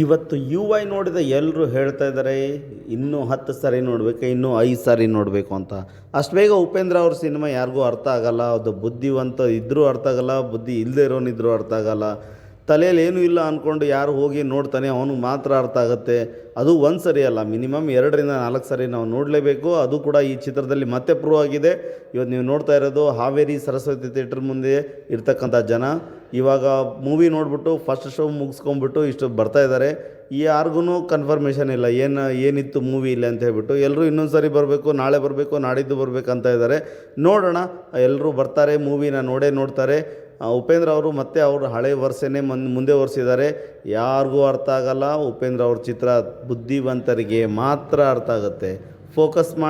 ಇವತ್ತು you I ನೋಡಿದ ಎಲ್ಲರೂ ಹೇಳ್ತಾ ಇದ್ದಾರೆ, ಇನ್ನೂ ಹತ್ತು ಸಾರಿ ನೋಡಬೇಕು, ಇನ್ನೂ ಐದು ಸಾರಿ ನೋಡಬೇಕು ಅಂತ. ಅಷ್ಟು ಬೇಗ ಉಪೇಂದ್ರ ಅವ್ರ ಸಿನಿಮಾ ಯಾರಿಗೂ ಅರ್ಥ ಆಗಲ್ಲ, ಅದು ಬುದ್ಧಿವಂತ ಇದ್ದರೂ ಅರ್ಥ ಆಗಲ್ಲ, ಬುದ್ಧಿ ಇಲ್ಲದೆ ಇರೋನಿದ್ರೂ ಅರ್ಥ ಆಗಲ್ಲ. ತಲೆಯಲ್ಲಿ ಏನೂ ಇಲ್ಲ ಅಂದ್ಕೊಂಡು ಯಾರು ಹೋಗಿ ನೋಡ್ತಾನೆ, ಅವನಿಗೆ ಮಾತ್ರ ಅರ್ಥ ಆಗುತ್ತೆ. ಅದು ಒಂದು ಸರಿ ಅಲ್ಲ, ಮಿನಿಮಮ್ ಎರಡರಿಂದ ನಾಲ್ಕು ಸರಿ ನಾವು ನೋಡಲೇಬೇಕು. ಅದು ಕೂಡ ಈ ಚಿತ್ರದಲ್ಲಿ ಮತ್ತೆ ಪ್ರೂವ್ ಆಗಿದೆ. ಇವತ್ತು ನೀವು ನೋಡ್ತಾ ಇರೋದು ಹಾವೇರಿ ಸರಸ್ವತಿ ಥಿಯೇಟ್ರ್ ಮುಂದೆ ಇರ್ತಕ್ಕಂಥ ಜನ. ಇವಾಗ ಮೂವಿ ನೋಡ್ಬಿಟ್ಟು ಫಸ್ಟ್ ಶೋ ಮುಗಿಸ್ಕೊಂಬಿಟ್ಟು ಇಷ್ಟು ಬರ್ತಾ ಇದ್ದಾರೆ ಯಾರಿಗೂ ಕನ್ಫರ್ಮೇಷನ್ ಇಲ್ಲ, ಏನು, ಏನಿತ್ತು ಮೂವಿ ಇಲ್ಲ ಅಂತ ಹೇಳ್ಬಿಟ್ಟು. ಎಲ್ಲರೂ ಇನ್ನೊಂದು ಸರಿ ಬರಬೇಕು, ನಾಳೆ ಬರಬೇಕು, ನಾಡಿದ್ದು ಬರಬೇಕು ಅಂತ ಇದ್ದಾರೆ ನೋಡೋಣ ಎಲ್ಲರೂ ಬರ್ತಾರೆ ಮೂವಿನ ನೋಡೇ ನೋಡ್ತಾರೆ. ಉಪೇಂದ್ರ ಅವರು ಮತ್ತೆ ಅವರು ಹಳೆ ವರ್ಷನೇ ಮನ್, ಮುಂದೆ ಒರೆಸಿದ್ದಾರೆ ಯಾರಿಗೂ ಅರ್ಥ ಆಗಲ್ಲ. ಉಪೇಂದ್ರ ಅವ್ರ ಚಿತ್ರ ಬುದ್ಧಿವಂತರಿಗೆ ಮಾತ್ರ ಅರ್ಥ ಆಗುತ್ತೆ. ಫೋಕಸ್ ಮಾಡಿ